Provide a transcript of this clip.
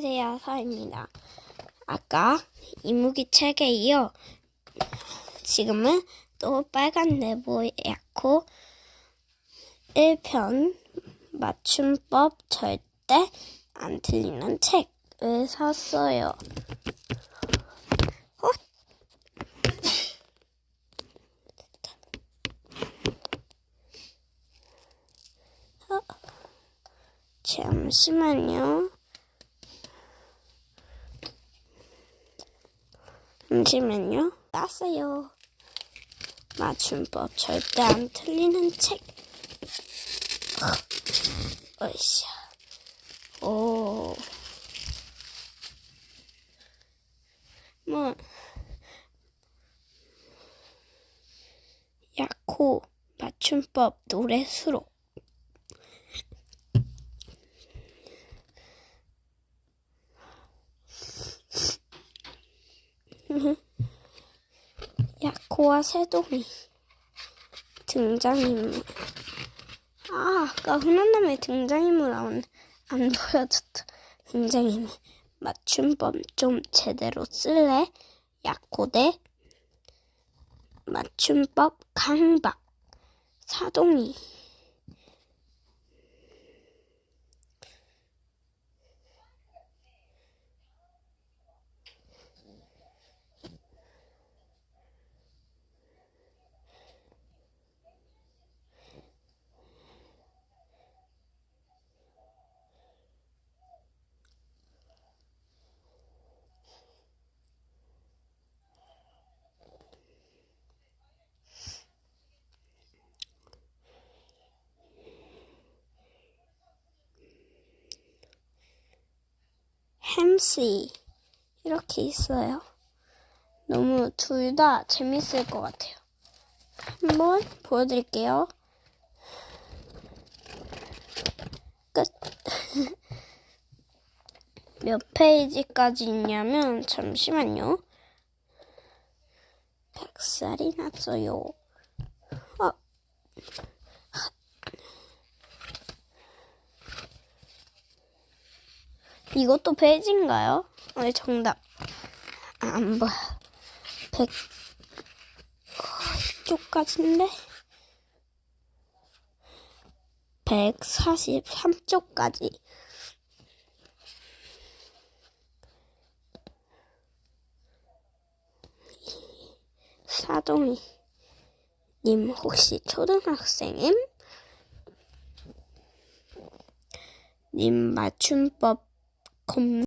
안녕하세요, 서입니다. 아까 이무기 책에 이어 지금은 또 빨간 네모 약호 1편 맞춤법 절대 안 틀리는 책을 샀어요. 어? 어? 잠시만요. 잠시만요. 땄어요. 맞춤법 절대 안 틀리는 책. 어이씨. 오. 뭐. 약호 맞춤법 노래 수록. 야코와 새동이 등장인물. 아 아까 흔한 남의 등장인물 안, 안 보여줬다 등장인물. 맞춤법 좀 제대로 쓸래? 야코대 맞춤법 강박. 사동이 햄씨 이렇게 있어요. 너무 둘 다 재밌을 것 같아요. 한번 보여드릴게요. 끝. 몇 페이지까지 있냐면 잠시만요. 백살이 났어요. 어. 이것도 페이지인가요? 어, 정답. 아, 안 보여. 100, 어, 이쪽까지인데? 143쪽까지. 사동이. 님 혹시 초등학생임? 님 맞춤법 검